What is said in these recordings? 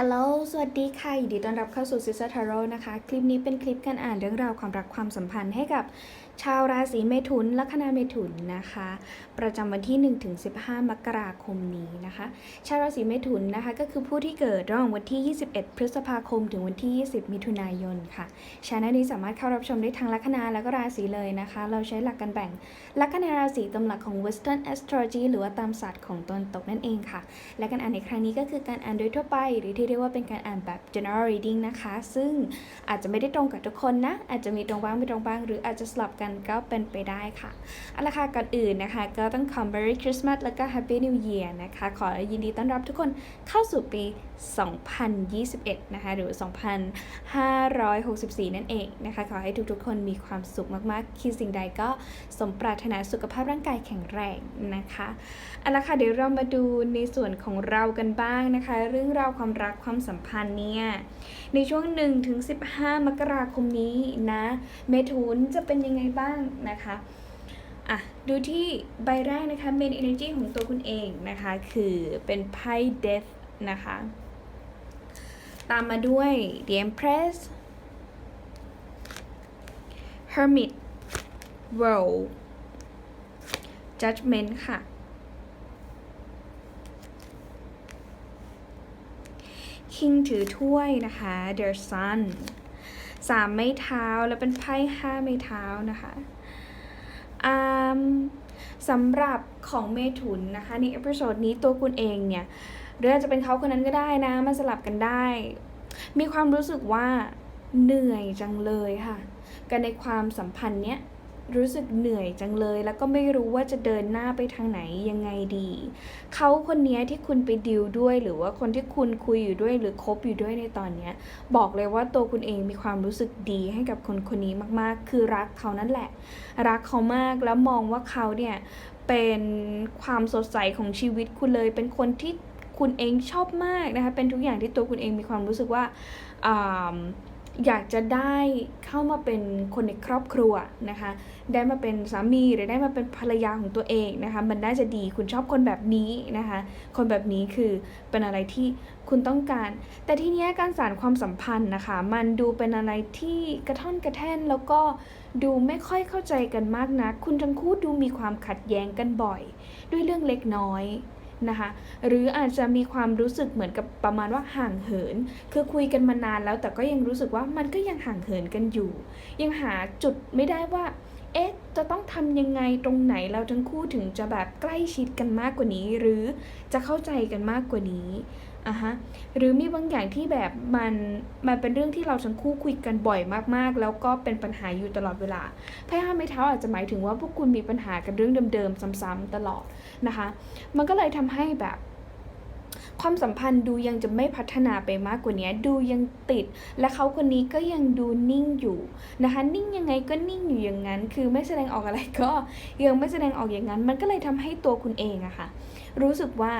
ฮัลโหล สวัสดีค่ะ ยินดีต้อนรับเข้าสู่ซิสเตอร์ทาโร่นะคะ คลิปนี้เป็นคลิปการอ่านเรื่องราวความรักความสัมพันธ์ให้กับ ชาวราศีเมถุนลัคนาเมถุนนะคะ ประจำวันที่ 1-15 มกราคมนี้นะคะ ชาวราศีเมถุนนะคะ ก็คือผู้ที่เกิดระหว่างวันที่ 21 พฤษภาคม ถึงวันที่ 20 มิถุนายนค่ะช anel นี้สามารถเข้ารับชมได้ทางลัคนาแล้วก็ราศีเลยนะคะ เราใช้หลักการแบ่งลัคนาราศีตามหลักของ Western Astrology หรือว่าตามศาสตร์ของตนตกนั่นเองค่ะ และการอ่านในครั้งนี้ก็คือการอ่านโดยทั่วไป หรือที่เรียกว่าเป็นการอ่านแบบ general reading นะคะ ซึ่งอาจจะไม่ได้ตรงกับทุกคนนะอาจจะมีตรงบ้างไม่ตรงบ้าง หรืออาจจะสลับกันก็เป็นไปได้ค่ะเอาละค่ะก่อนอื่นนะคะ ก็ต้องขอ Merry Christmas แล้วก็ Happy New Year นะคะ ขอยินดีต้อนรับทุกคนเข้าสู่ปี 2021 นะคะ หรือ 2564 นั่นเองนะคะ ขอให้ทุกๆ คนมีความสุขมากๆ คิดสิ่งใดก็สมปรารถนาสุขภาพร่างกายแข็งแรงนะคะเอาละค่ะ เดี๋ยวเรามาดูในส่วนของเรากันบ้างนะคะ เรื่องราวความรักความสัมพันธ์เนี่ย ในช่วง 1-15 มกราคมนี้นะ เมถุนจะเป็นยังไงบ้างนะคะอะดูที่ใบแรกนะคะ main energy ของตัวคุณเองนะคะ คือเป็นไพ่ death นะคะ ตามมาด้วย the empress hermit world judgment ค่ะคิงถือถ้วยนะคะ The Sun สามไม้เท้าแล้วเป็นไพ่ห้าไม้เท้านะคะสำหรับของเมถุนนะคะ ในเอพิโซดนี้ตัวคุณเองเนี่ย หรืออาจจะเป็นเขาคนนั้นก็ได้นะมาสลับกันได้ มีความรู้สึกว่าเหนื่อยจังเลยค่ะ กันในความสัมพันธ์เนี้ยรู้สึกเหนื่อยจังเลย แล้วก็ไม่รู้ว่าจะเดินหน้าไปทางไหนยังไงดี เขาคนนี้ที่คุณไปดิวด้วย หรือว่าคนที่คุณคุยอยู่ด้วย หรือคบอยู่ด้วยในตอนเนี้ย บอกเลยว่าตัวคุณเองมีความรู้สึกดีให้กับคนคนนี้มากๆ คือรักเขานั่นแหละ รักเขามากแล้วมองว่าเขาเนี่ยเป็นความสดใสของชีวิตคุณเลย เป็นคนที่ คุณเองชอบมากนะคะเป็นทุกอย่างที่ตัวคุณเองมีความรู้สึกว่าออยากจะได้เข้ามาเป็นคนในครอบครัวนะคะ ได้มาเป็นสามีหรือได้มาเป็นภรรยาของตัวเองนะคะ มันน่าจะดีคุณชอบคนแบบนี้นะคะ คนแบบนี้คือเป็นอะไรที่คุณต้องการ แต่ทีนี้การสานความสัมพันธ์นะคะ มันดูเป็นอะไรที่กระท่อนกระแท่นแล้วก็ดูไม่ค่อยเข้าใจกันมากนัก คุณทั้งคู่ดูมีความขัดแย้งกันบ่อย ด้วยเรื่องเล็กน้อย นะคะหรืออาจจะมีความรู้สึกเหมือนกับประมาณว่าห่างเหิน คือคุยกันมานานแล้ว แต่ก็ยังรู้สึกว่ามันก็ยังห่างเหินกันอยู่ ยังหาจุดไม่ได้ว่าเอ๊ะจะต้องทำยังไงตรงไหนเราทั้งคู่ถึงจะแบบใกล้ชิดกันมากกว่านี้ หรือจะเข้าใจกันมากกว่านี้ อะฮะหรือมีบางอย่างที่แบบมันมันเป็นเรื่องที่เราทั้งคู่คุยกันบ่อยมากๆ แล้วก็เป็นปัญหาอยู่ตลอดเวลาไพ่ห้าไม้เท้าอาจจะหมายถึงว่าพวกคุณมีปัญหากันเรื่องเดิมๆซ้ำๆตลอดนะคะ มันก็เลยทำให้แบบความสัมพันธ์ดูยังจะไม่พัฒนาไปมากกว่านี้ดูยังติด และเขาคนนี้ก็ยังดูนิ่งอยู่นะคะนิ่งยังไงก็นิ่งอยู่อย่างนั้น คือไม่แสดงออกอะไรก็ยังไม่แสดงออกอย่างนั้น มันก็เลยทำให้ตัวคุณเองอะค่ะรู้สึกว่า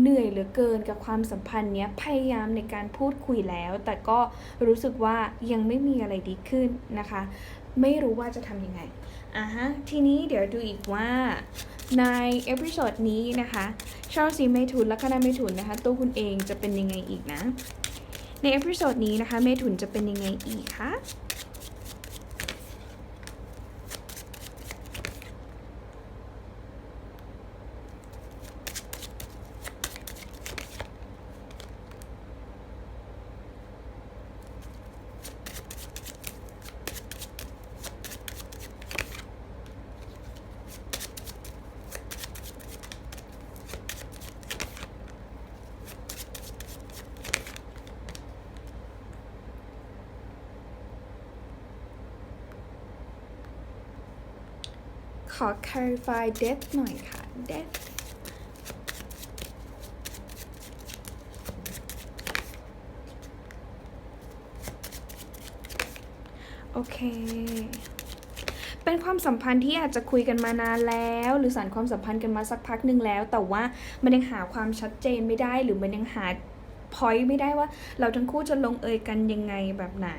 เหนื่อยเหลือเกินกับความสัมพันธ์เนี้ยพยายามในการพูดคุยแล้ว แต่ก็รู้สึกว่ายังไม่มีอะไรดีขึ้นนะคะ ไม่รู้ว่าจะทำยังไงอะฮะทีนี้เดี๋ยวดูอีกว่าในเอพิโซดนี้นะคะชาวสีเมถุนและคณะเมถุนนะคะ ตัวคุณเองจะเป็นยังไงอีกนะ ในเอพิโซดนี้นะคะเมถุนจะเป็นยังไงอีกคะ ขอ clarify death หน่อยค่ะ death โอเค เป็นความสัมพันธ์ที่อาจจะคุยกันมานานแล้ว หรือสานความสัมพันธ์กันมาสักพักหนึ่งแล้ว แต่ว่ามันยังหาความชัดเจนไม่ได้หรือมันยังหา point ไม่ได้ว่า เราทั้งคู่จะลงเอยกันยังไงแบบไหน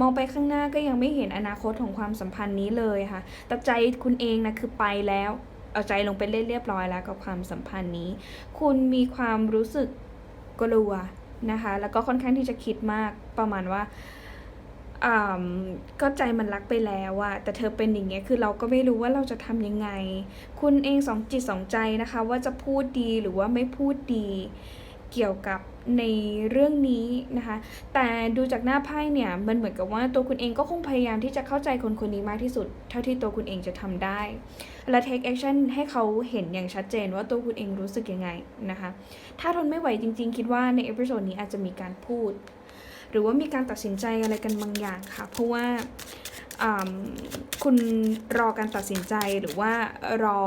มองไปข้างหน้าก็ยังไม่เห็นอนาคตของความสัมพันธ์นี้เลยค่ะ แต่ใจคุณเองนะคือไปแล้ว เอาใจลงไปเล่นเรียบร้อยแล้วกับความสัมพันธ์นี้ คุณมีความรู้สึกกลัวนะคะ แล้วก็ค่อนข้างที่จะคิดมากประมาณว่าอ่าก็ใจมันรักไปแล้วอะแต่เธอเป็นอย่างเงี้ย คือเราก็ไม่รู้ว่าเราจะทำยังไง คุณเองสองจิตสองใจนะคะ ว่าจะพูดดีหรือว่าไม่พูดดี เกี่ยวกับในเรื่องนี้นะคะ แต่ดูจากหน้าไพ่เนี่ยมันเหมือนกับว่าตัวคุณเองก็คงพยายามที่จะเข้าใจคนคนนี้มากที่สุด เท่าที่ตัวคุณเองจะทำได้ และ take action ให้เขาเห็นอย่างชัดเจนว่าตัวคุณเองรู้สึกยังไงนะคะ ถ้าทนไม่ไหวจริง ๆ คิดว่าในเอพิโซดนี้อาจจะมีการพูด หรือว่ามีการตัดสินใจอะไรกันบางอย่างค่ะ เพราะว่าคุณรอการตัดสินใจหรือว่ารอ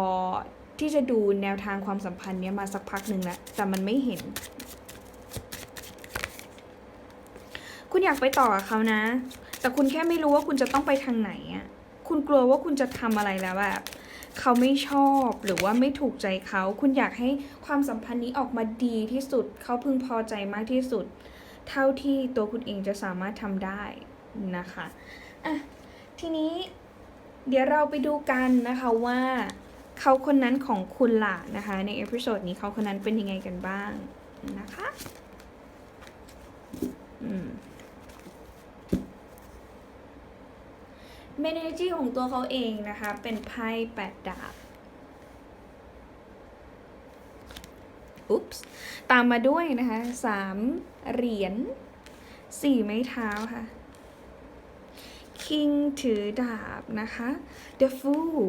ที่จะดูแนวทางความสัมพันธ์เนี้ยมาสักพักหนึ่งแล้วแต่มันไม่เห็น คุณอยากไปต่อกับเขานะ แต่คุณแค่ไม่รู้ว่าคุณจะต้องไปทางไหนอะคุณกลัวว่าคุณจะทำอะไรแล้วแบบเขาไม่ชอบหรือว่าไม่ถูกใจเขา คุณอยากให้ความสัมพันธ์นี้ออกมาดีที่สุด เขาพึงพอใจมากที่สุด เท่าที่ตัวคุณเองจะสามารถทำได้นะคะอะทีนี้เดี๋ยวเราไปดูกันนะคะว่า เขาคนนั้นของคุณล่ะนะคะ ในเอพิโซดนี้เขาคนนั้นเป็นยังไงกันบ้างนะคะอืมเมนเนจีของตัวเขาเองนะคะ เป็นไพ่แปดดาบอุ๊ปส์ตามมาด้วยนะคะสามเหรียญสี่ไม้เท้าค่ะ คิงถือดาบนะคะ The Fool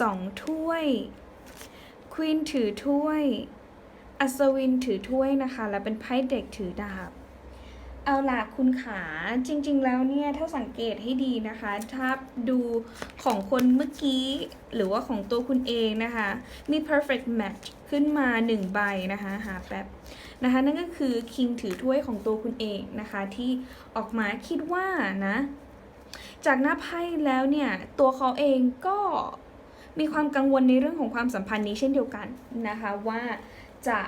สองถ้วย ควีนถือถ้วย อัศวินถือถ้วยนะคะ และเป็นไพ่เด็กถือดาบ เอาล่ะคุณขาจริง ๆ แล้วเนี่ย ถ้าสังเกตให้ดีนะคะ ถ้าดูของคนเมื่อกี้ หรือว่าของตัวคุณเองนะคะ มี perfect match ขึ้นมา1ใบนะคะหาแป๊บนะคะนั่นก็คือ king ถือถ้วยของตัวคุณเองนะคะ ที่ออกมาคิดว่านะ จากหน้าไพ่แล้วเนี่ย ตัวเขาเองก็ มีความกังวลในเรื่องของความสัมพันธ์นี้เช่นเดียวกันนะคะว่าจะ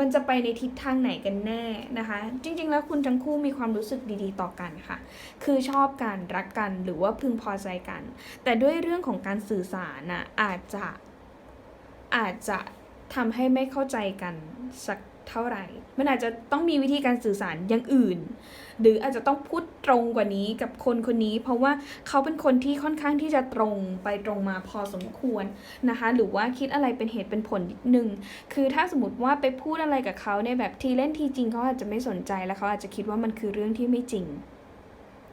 มันจะไปในทิศทางไหนกันแน่นะคะ จริง ๆ แล้วคุณทั้งคู่มีความรู้สึกดีๆ ต่อกันค่ะ คือชอบกันรักกันหรือว่าพึงพอใจกัน แต่ด้วยเรื่องของการสื่อสารน่ะอาจจะอาจจะทำให้ไม่เข้าใจกันสัก เท่าไหร่ มันอาจจะต้องมีวิธีการสื่อสารอย่างอื่น หรืออาจจะต้องพูดตรงกว่านี้กับคนคนนี้ เพราะว่าเขาเป็นคนที่ค่อนข้างที่จะตรงไปตรงมาพอสมควรนะคะ หรือว่าคิดอะไรเป็นเหตุเป็นผลนิดนึง คือถ้าสมมติว่าไปพูดอะไรกับเขาในแบบทีเล่นทีจริงเขาอาจจะไม่สนใจแล้วเขาอาจจะคิดว่ามันคือเรื่องที่ไม่จริง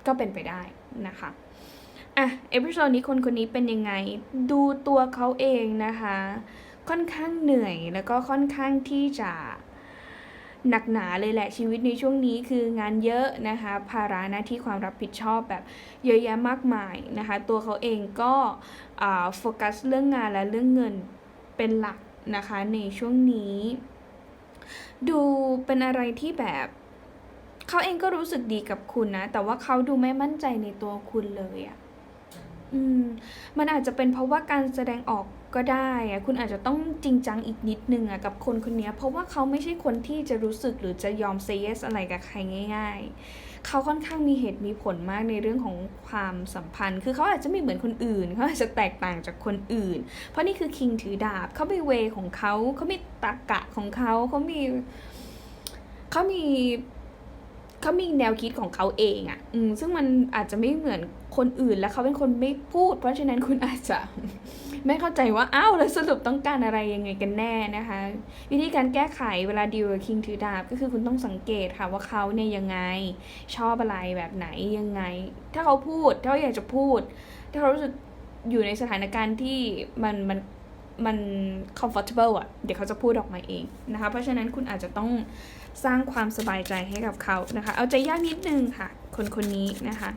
ก็เป็นไปได้นะคะอะเอพิโซดนี้คนคนนี้เป็นยังไง ดูตัวเขาเองนะคะ ค่อนข้างเหนื่อยแล้วก็ค่อนข้างที่จะ หนักหนาเลยแหละชีวิตในช่วงนี้คืองานเยอะนะคะ ภาระหน้าที่ความรับผิดชอบแบบเยอะแยะมากมายนะคะ ตัวเขาเองก็โฟกัสเรื่องงานและเรื่องเงินเป็นหลักนะคะในช่วงนี้ ดูเป็นอะไรที่แบบเขาเองก็รู้สึกดีกับคุณนะ แต่ว่าเขาดูไม่มั่นใจในตัวคุณเลยอะอืมมันอาจจะเป็นเพราะว่าการแสดงออก ก็ได้อะคุณอาจจะต้องจริงจังอีกนิดนึงอะกับคนคนนี้เพราะว่าเขาไม่ใช่คนที่จะรู้สึกหรือจะยอมเซเยสอะไรกับใครง่าย ๆ เขาค่อนข้างมีเหตุมีผลมากในเรื่องของความสัมพันธ์ คือเขาอาจจะไม่เหมือนคนอื่น เขาอาจจะแตกต่างจากคนอื่น เพราะนี่คือคิงถือดาบเขามีเวของเขาเขามีตรรกะของเขาเขามีเขามีเขามีแนวคิดของเขาเองอะ่ะ อืม ซึ่งมันอาจจะไม่เหมือนคนอื่น และเขาเป็นคนไม่พูด เพราะฉะนั้นคุณอาจจะ ไม่เข้าใจว่าอ้าวแล้วสรุปต้องการอะไรยังไงกันแน่นะคะ วิธีการแก้ไขเวลาดีลกับคิงถือดาบก็คือคุณต้องสังเกตค่ะว่าเขาเนี่ยยังไง ชอบอะไรแบบไหนยังไง ถ้าเขาพูดถ้าเขาอยากจะพูด ถ้าเขารู้สึกอยู่ในสถานการณ์ที่มันมันมัน comfortable อะ เดี๋ยวเขาจะพูดออกมาเองนะคะ เพราะฉะนั้นคุณอาจจะต้องสร้างความสบายใจให้กับเขานะคะ เอาใจยากนิดนึงค่ะ คนคนนี้นะคะ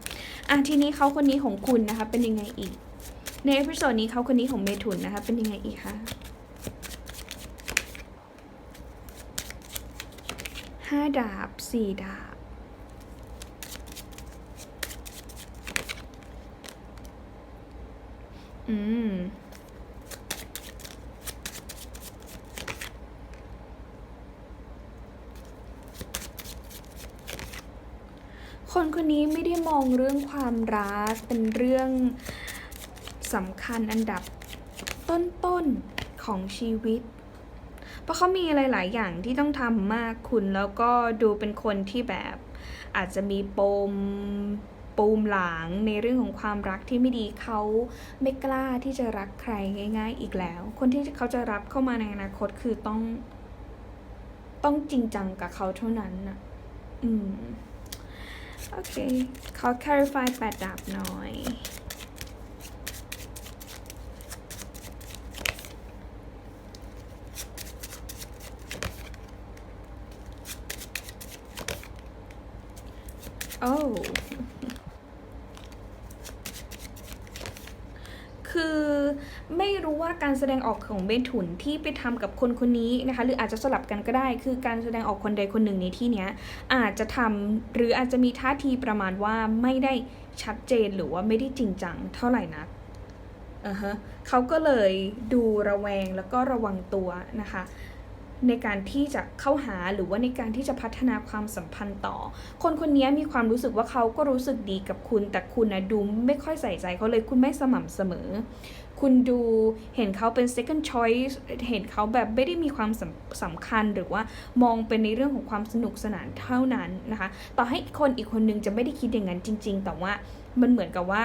อะทีนี้เขาคนนี้ของคุณนะคะ เป็นยังไงอีก ในเอพิโซดนี้เขาคนนี้ของเมถุนนะคะ เป็นยังไงอีกคะห้าดาบสี่ดาบ อืมคนคนนี้ไม่ได้มองเรื่องความรักเป็นเรื่อง สำคัญอันดับต้นๆของชีวิต เพราะเขามีอะไรหลายอย่างที่ต้องทำมากคุณแล้วก็ดูเป็นคนที่แบบอาจจะมีปมปูมหลางในเรื่องของความรักที่ไม่ดีเขาไม่กล้าที่จะรักใครง่าย ๆ อีกแล้ว คนที่เขาจะรับเข้ามาในอนาคตคือต้อง ต้องจริงจังกับเขาเท่านั้นน่ะ อืม โอเค ขอ clarify แปดดาบหน่อย โอ้คือไม่รู้ว่าการแสดงออกของเมถุนที่ไปทำกับคนคนนี้นะคะ หรืออาจจะสลับกันก็ได้ คือการแสดงออกคนใดคนหนึ่งในที่เนี้ยอาจจะทำหรืออาจจะมีท่าทีประมาณว่าไม่ได้ชัดเจนหรือว่าไม่ได้จริงจังเท่าไหร่นักอ่าฮะเขาก็เลยดูระแวงแล้วก็ระวังตัวนะคะ ในการที่จะเข้าหาหรือว่าในการที่จะพัฒนาความสัมพันธ์ต่อ คนคนนี้มีความรู้สึกว่าเขาก็รู้สึกดีกับคุณ แต่คุณนะดูไม่ค่อยใส่ใจเขาเลยคุณไม่สม่ำเสมอ คุณดูเห็นเขาเป็น second choice เห็นเขาแบบไม่ได้มีความสำสำคัญหรือว่ามองเป็นในเรื่องของความสนุกสนานเท่านั้นนะคะ ต่อให้คนอีกคนนึงจะไม่ได้คิดอย่างนั้นจริง ๆ แต่ว่ามันเหมือนกับว่า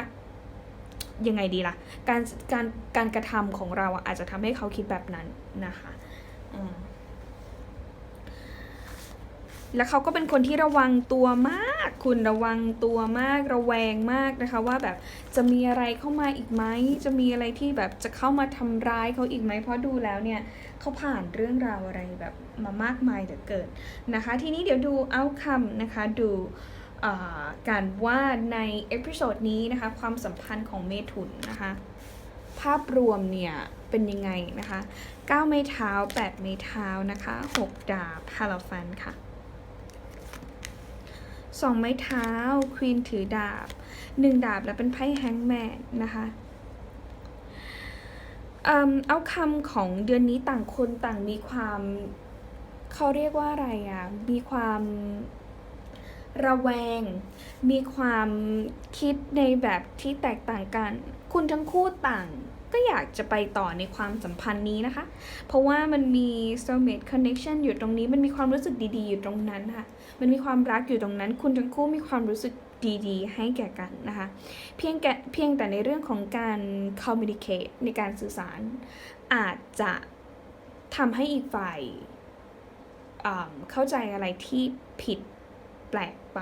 ยังไงดีล่ะ การการการกระทำของเราอาจจะทำให้เขาคิดแบบนั้นนะคะ อืม แล้วเขาก็เป็นคนที่ระวังตัวมาก คุณระวังตัวมาก ระแวงมากนะคะ ว่าแบบจะมีอะไรเข้ามาอีกไหมจะมีอะไรที่แบบจะเข้ามาทำร้ายเขาอีกไหมเพราะดูแล้วเนี่ยเขาผ่านเรื่องราวอะไรแบบมามากมายเหลือเกินนะคะ ทีนี้เดี๋ยวดู outcome นะคะดูการว่าในเอพิโซดนี้นะคะ ความสัมพันธ์ของเมถุนนะคะ ภาพรวมเนี่ยเป็นยังไงนะคะ 9 ไม้เท้า 8 ไม้เท้านะคะ 6 ดาบฮาลาฟันค่ะ สองไม้เท้าควีนถือดาบหนึ่งดาบแล้วเป็นไพ่แฮงแมนนะคะเอิ่มเอาคำของเดือนนี้ต่างคนต่างมีความเขาเรียกว่าอะไรอะ มีความระแวง มีความคิดในแบบที่แตกต่างกัน คุณทั้งคู่ต่าง ก็อยากจะไปต่อในความสัมพันธ์นี้นะคะ เพราะว่ามันมี soulmate connection อยู่ตรงนี้ มันมีความรู้สึกดีๆ อยู่ตรงนั้นค่ะ มันมีความรักอยู่ตรงนั้น คุณทั้งคู่มีความรู้สึกดีๆ ให้แก่กันนะคะ เพียงแก่เพียงแต่ในเรื่องของการ communicate ในการสื่อสาร อาจจะทำให้อีกฝ่ายเข้าใจอะไรที่ผิดแปลกไป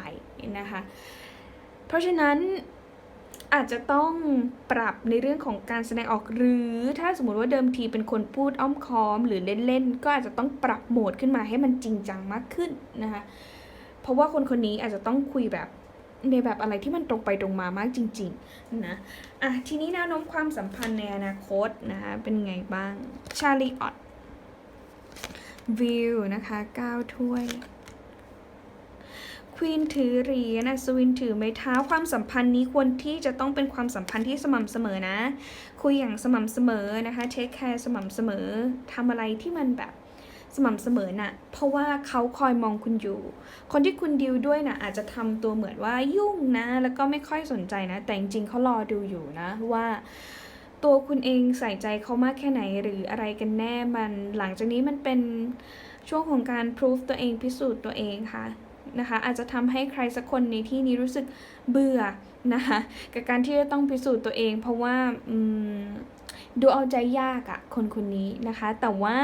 นะคะ เพราะฉะนั้น อาจจะต้องปรับในเรื่องของการแสดงออกหรือถ้าสมมติว่าเดิมทีเป็นคนพูดอ้อมค้อม หรือเล่นๆ ก็อาจจะต้องปรับโหมดขึ้นมาให้มันจริงจังมากขึ้นนะคะเพราะว่าคนคนนี้อาจจะต้องคุยแบบในแบบอะไรที่มันตรงไปตรงมามากจริงๆนะอะทีนี้แนวโน้มความสัมพันธ์ในอนาคตนะคะเป็นไงบ้างชาลีออตวิวนะคะ9ถ้วย ควีนถือเหรียญอัศวินถือไม้เท้าความสัมพันธ์นี้ควรที่จะต้องเป็นความสัมพันธ์ที่สม่ำเสมอนะ คุยอย่างสม่ำเสมอนะคะเทคแคร์สม่ำเสมอทำอะไรที่มันแบบสม่ำเสมอน่ะ เพราะว่าเขาคอยมองคุณอยู่ คนที่คุณดิวด้วยนะอาจจะทำตัวเหมือนว่ายุ่งนะ แล้วก็ไม่ค่อยสนใจนะ แต่จริงๆเขารอดูอยู่นะว่าตัวคุณเองใส่ใจเขามากแค่ไหนหรืออะไรกันแน่มันหลังจากนี้มันเป็นช่วงของการพิสูจตัวเองพิสูจน์ตัวเองค่ะ นะคะ อาจจะทำให้ใครสักคนในที่นี้รู้สึกเบื่อนะคะกับการที่จะต้องพิสูจน์ตัวเอง เพราะว่าอืมดูเอาใจยากอะคนคนนี้นะคะ แต่ว่า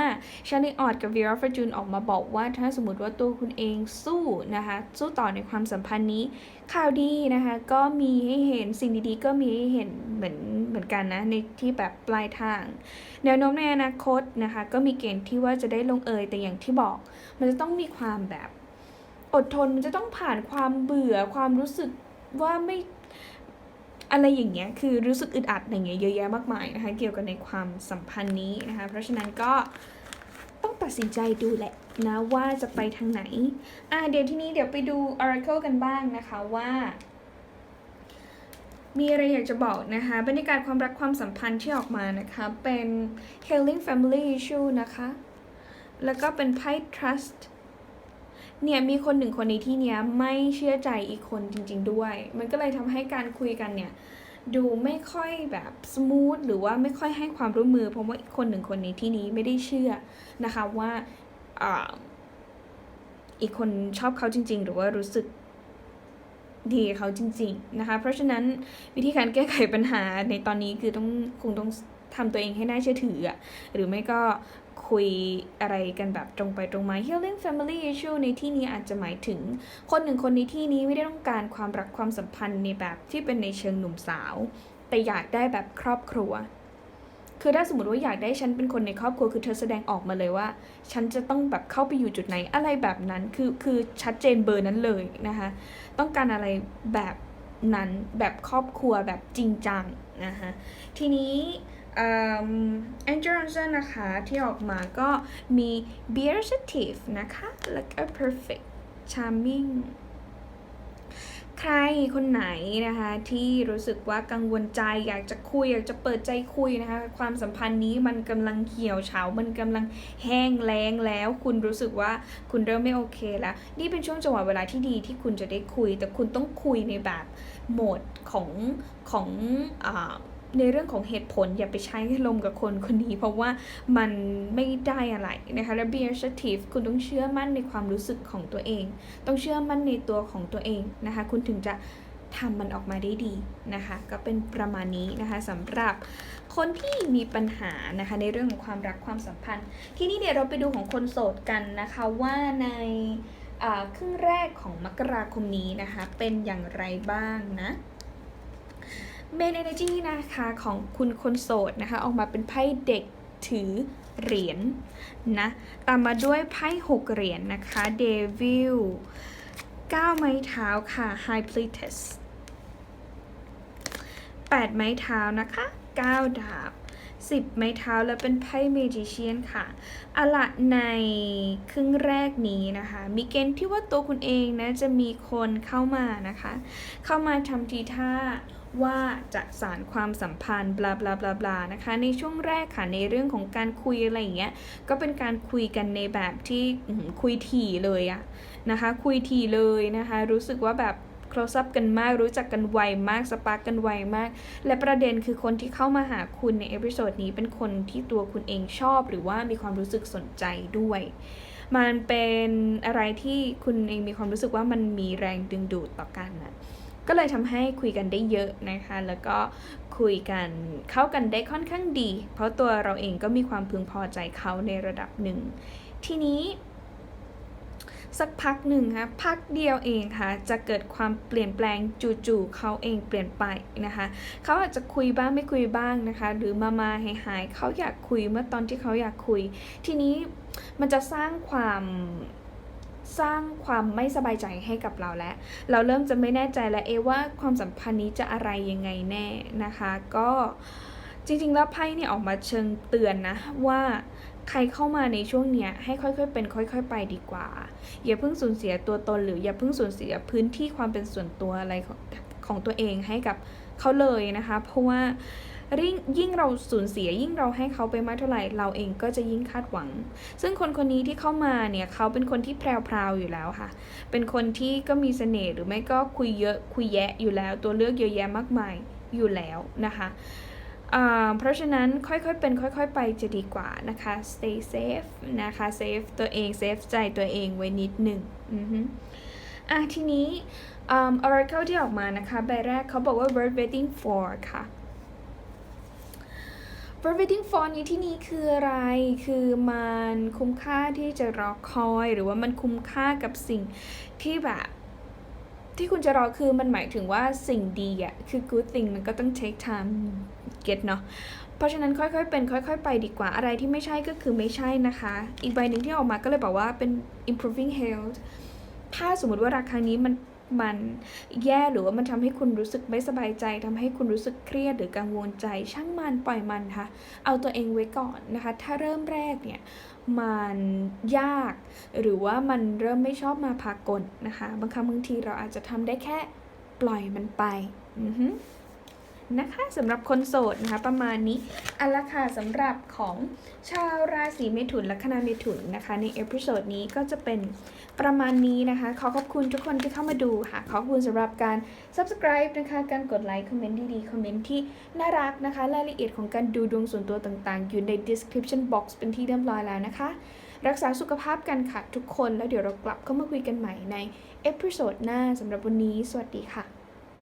ชาลีออดกับวีราฟจูนออกมาบอกว่าถ้าสมมติว่าตัวคุณเองสู้นะคะ สู้ต่อในความสัมพันธ์นี้ ข่าวดีนะคะ ก็มีให้เห็นสิ่งดีๆ ก็มีให้เห็นเหมือนเหมือนกันนะ ในที่แบบปลายทาง แนวโน้มในอนาคตนะคะ ก็มีเกณฑ์ที่ว่าจะได้ลงเอยแต่อย่างที่บอก มันจะต้องมีความแบบ อดทนมันจะต้องผ่านความเบื่อความรู้สึกว่าไม่อะไรอย่างเงี้ยคือรู้สึกอึดอัดอย่างเงี้ยเยอะแยะมากมายนะคะเกี่ยวกับในความสัมพันธ์นี้นะคะเพราะฉะนั้นก็ต้องตัดสินใจดูแหละนะว่าจะไปทางไหนอะเดี๋ยวที่นี้เดี๋ยวไปดู Oracle กันบ้างนะคะว่า มีอะไรอยากจะบอกนะคะบรรยากาศความรักความสัมพันธ์ที่ออกมานะคะเป็น Healing Family Issue นะคะ แล้วก็เป็นไพ่ Trust เนี่ยมีคนหนึ่งคนในที่เนี้ยไม่เชื่อใจอีกคนจริง ๆ ด้วย มันก็เลยทำให้การคุยกันเนี่ยดูไม่ค่อยแบบสมูทหรือว่าไม่ค่อยให้ความร่วมมือเพราะว่าอีกคนหนึ่งคนในที่นี้ไม่ได้เชื่อนะคะว่าอีกคนชอบเขาจริง ๆ หรือว่ารู้สึกดีเขาจริง ๆ นะคะ เพราะฉะนั้นวิธีการแก้ไขปัญหาในตอนนี้คือต้องคงต้องทำตัวเองให้น่าเชื่อถืออะหรือไม่ก็ คุยอะไรกันแบบตรงไปตรงมา healing family issue ในที่นี้อาจจะหมายถึง คนหนึ่งคนในที่นี้ไม่ได้ต้องการความรักความสัมพันธ์ในแบบที่เป็นในเชิงหนุ่มสาว แต่อยากได้แบบครอบครัว คือถ้าสมมติว่าอยากได้ฉันเป็นคนในครอบครัว คือเธอแสดงออกมาเลยว่า ฉันจะต้องแบบเข้าไปอยู่จุดไหนอะไรแบบนั้นคือคือชัดเจนเบอร์นั้นเลยนะคะต้องการอะไรแบบนั้นแบบครอบครัวแบบจริงจังนะคะทีนี้ แอนเจอร์สันนะคะ ที่ออกมาก็มี b e r s a t i v e นะคะ แล้วก็ perfect charming ใครคนไหนนะคะที่รู้สึกว่ากังวลใจอยากจะคุยอยากจะเปิดใจคุยนะคะความสัมพันธ์นี้มันกำลังเหี่ยวเฉา มันกำลังแห้งแล้งแล้ว คุณรู้สึกว่าคุณเริ่มไม่โอเคแล้ว นี่เป็นช่วงจังหวะเวลาที่ดีที่คุณจะได้คุย แต่คุณต้องคุยในแบบโหมดของของอ่า ในเรื่องของเหตุผลอย่าไปใช้ลมกับคนคนนี้ เพราะว่ามันไม่ได้อะไรนะคะและ be assertive คุณต้องเชื่อมั่นในความรู้สึกของตัวเอง ต้องเชื่อมั่นในตัวของตัวเองนะคะ คุณถึงจะทำมันออกมาได้ดีนะคะ ก็เป็นประมาณนี้นะคะสำหรับคนที่มีปัญหานะคะในเรื่องของความรักความสัมพันธ์ ที่นี่เดี๋ยวเราไปดูของคนโสดกันนะคะว่าในครึ่งแรกของมกราคมนี้นะคะ เป็นอย่างไรบ้างนะ Main Energy นะคะของคุณคนโสดนะคะ ออกมาเป็นไพ่เด็กถือเหรียญนนะตามมาด้วยไพ่หกเหรียญนนะคะเดวิล9ไม้เท้าค่ะ High Pleiades 8ไม้เท้านะคะ9ดาบ10ไม้เท้าแล้วเป็นไพ่เมจิเชียนค่ะอะละในครึ่งแรกนี้นะคะ มีเกณฑ์ที่ว่าตัวคุณเองนะจะมีคนเข้ามานะคะ เข้ามาทำทีท่า ว่าจะสารความสัมพันธ์บลาบลาบลาบลานะคะ ในช่วงแรกค่ะในเรื่องของการคุยอะไรอย่างเงี้ยก็เป็นการคุยกันในแบบที่คุยถี่เลยอะนะคะ คุยถี่เลยนะคะ รู้สึกว่าแบบ close up กันมากรู้จักกันไวมากสปาร์กกันไวมาก และประเด็นคือคนที่เข้ามาหาคุณในเอพิโซดนี้เป็นคนที่ตัวคุณเองชอบ หรือว่ามีความรู้สึกสนใจด้วย มันเป็นอะไรที่คุณเองมีความรู้สึกว่ามันมีแรงดึงดูดต่อกันนะ ก็เลยทำให้คุยกันได้เยอะนะคะ แล้วก็คุยกันเข้ากันได้ค่อนข้างดี เพราะตัวเราเองก็มีความพึงพอใจเขาในระดับหนึ่ง ทีนี้ สักพักหนึ่งคะพักเดียวเองค่ะ จะเกิดความเปลี่ยนแปลงจู่ๆเขาเองเปลี่ยนไปนะคะ เขาอาจจะคุยบ้างไม่คุยบ้างนะคะ หรือมามาหายหายเขาอยากคุยเมื่อตอนที่เขาอยากคุย ทีนี้มันจะสร้างความ สร้างความไม่สบายใจให้กับเราแล้ว เราเริ่มจะไม่แน่ใจแล้วเอว่าความสัมพันธ์นี้จะอะไรยังไงแน่นะคะ ก็จริงๆแล้วไพ่เนี่ยออกมาเชิงเตือนนะว่าใครเข้ามาในช่วงเนี้ยให้ค่อยๆ เป็นค่อยๆ ไปดีกว่า อย่าเพิ่งสูญเสียตัวตนหรืออย่าเพิ่งสูญเสียพื้นที่ความเป็นส่วนตัวอะไรของของตัวเองให้กับเขาเลยนะคะ เพราะว่า ยิ่งยิ่งเราสูญเสียยิ่งเราให้เขาไปมากเท่าไหร่เราเองก็จะยิ่งคาดหวัง ซึ่งคนคนนี้ที่เข้ามาเนี่ยเขาเป็นคนที่แพรวๆอยู่แล้วค่ะ เป็นคนที่ก็มีเสน่ห์หรือไม่ก็คุยเยอะคุยแยะอยู่แล้ว ตัวเลือกเยอะแยะมากมายอยู่แล้วนะคะเพราะฉะนั้นค่อยๆเป็นค่อยๆ ไปจะดีกว่านะคะ stay safe นะคะ safe ตัวเอง safe ใจตัวเองไว้นิดหนึ่งอะทีนี้ oracle ที่ออกมานะคะ ใบแรกเขาบอกว่า worth waiting for ค่ะ Providing for นี้ที่นี้คืออะไร คือมันคุ้มค่าที่จะรอคอย หรือว่ามันคุ้มค่ากับสิ่งที่แบบที่คุณจะรอคือมันหมายถึงว่าสิ่งดีอะคือ good thing มันก็ต้อง take time get เนาะเพราะฉะนั้นค่อยๆ เป็นค่อย ๆ ไปดีกว่าอะไรที่ไม่ใช่ก็คือไม่ใช่นะคะ อีกใบหนึ่งที่ออกมาก็เลยบอกว่าเป็น improving health ถ้าสมมติว่าราคานี้มัน มันแย่หรือว่ามันทำให้คุณรู้สึกไม่สบายใจทำให้คุณรู้สึกเครียดหรือกังวลใจ ช่างมันปล่อยมันค่ะ เอาตัวเองไว้ก่อนนะคะ ถ้าเริ่มแรกเนี่ยมันยาก หรือว่ามันเริ่มไม่ชอบมาพากลนะคะ บางครั้งบางทีเราอาจจะทำได้แค่ปล่อยมันไป อือ นะคะสำหรับคนโสดนะคะ ประมาณนี้อัละค่ะสำหรับของชาวราศีเมถุนและคณะเมถุนนะคะ ในเอพิโซดนี้ก็จะเป็นประมาณนี้นะคะ ขอขอบคุณทุกคนที่เข้ามาดูค่ะ ขอบคุณสำหรับการ subscribe นะคะ การกดไลค์คอมเมนต์ดีๆคอมเมนต์ที่น่ารักนะคะ รายละเอียดของการดูดวงส่วนตัวต่างๆ อยู่ใน description box เป็นที่เรียบร้อยแล้วนะคะ รักษาสุขภาพกันค่ะทุกคนแล้วเดี๋ยวเรากลับเข้ามาคุยกันใหม่ในเอพิโซดหน้าสำหรับวันนี้ สวัสดีค่ะ